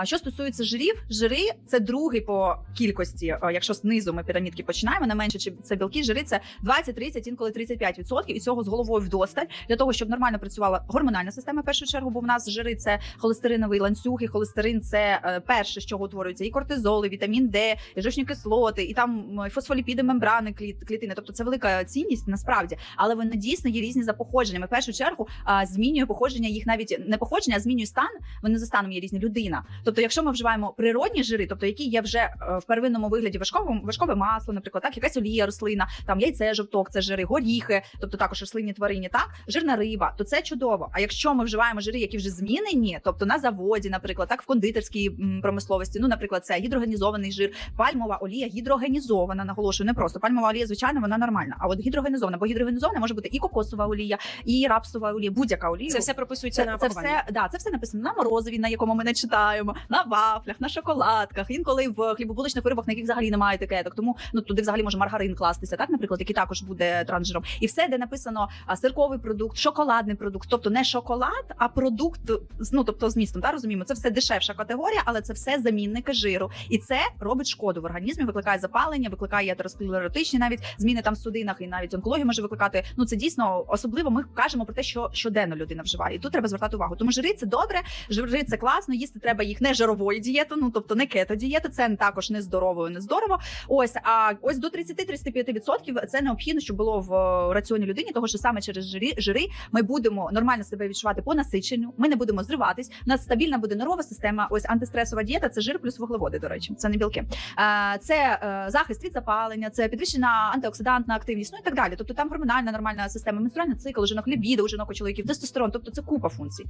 А що стосується жирів, жири це другий по кількості. е, Якщо знизу ми пірамідки починаємо, не менше чи це білки, жири це 20, 30, інколи 35%. І цього з головою вдосталь для того, щоб нормально працювала гормональна система. В першу чергу, бо в нас жири це холестериновий ланцюг, і холестерин це е, перше, чого утворюється і кортизол, і вітамін Д, і жовчні кислоти, і там фосфоліпіди, мембрани кліт, клітини. Тобто це велика цінність насправді, але вони дійсно є різні за походженням. І В першу чергу змінює походження їх навіть не походження, а змінює стан. Вони за станом є різні людина. Тобто, якщо ми вживаємо природні жири, тобто які є вже е, в первинному вигляді важкове, важкове масло, наприклад, так якась олія рослина, там яйце, жовток, це жири, горіхи, тобто також рослинні тварині, так жирна риба, то це чудово. А якщо ми вживаємо жири, які вже змінені, тобто на заводі, наприклад, так в кондитерській промисловості, ну, наприклад, це гідрогенізований жир, пальмова олія гідрогенізована, наголошую, не просто пальмова олія, звичайно, вона нормальна. А от гідрогенізована, бо гідрогенізована може бути і кокосова олія, і рапсова олія, будь-яка олія. Це все прописується Це, на це все да, це все написано на морозиві, на якому ми не читаємо, на вафлях, на шоколадках, інколи в хлібобуличних виробах, на яких взагалі немає етикеток. Тому ну туди взагалі може маргарин кластися, так, наприклад, який також буде трансжиром. І все, де написано сирковий продукт, шоколадний продукт, тобто не шоколад, а продукт ну, тобто з містом. Та розуміємо, це все дешевша категорія, але це все замінники жиру, і це робить шкоду в організмі, викликає запалення, викликає атеросклеротичні навіть зміни там в судинах, і навіть онкологію може викликати. Ну це дійсно особливо. Ми кажемо про те, що щоденно людина вживає. І тут треба звертати увагу. Тому жири це добре, жири це класно. Їсти треба їх не жировою дієту, ну тобто не кето дієту. Це також не здоровою, не здорово. Ось а ось до 30-35% це необхідно, щоб було в е, раціоні людині, того що саме через жирі, жири ми будемо нормально себе відчувати по насиченню. Ми не будемо зриватись. У нас стабільна буде нервова система. Ось антистресова дієта це жир плюс вуглеводи. До речі, це не білки. Е, Це е, захист від запалення, це підвищена антиоксидантна активність, ну і так далі. Тобто там гормональна нормальна система, менструальний цикл, жінок лібідо, у жінок у чоловіків, тестостерон. Тобто це купа функцій.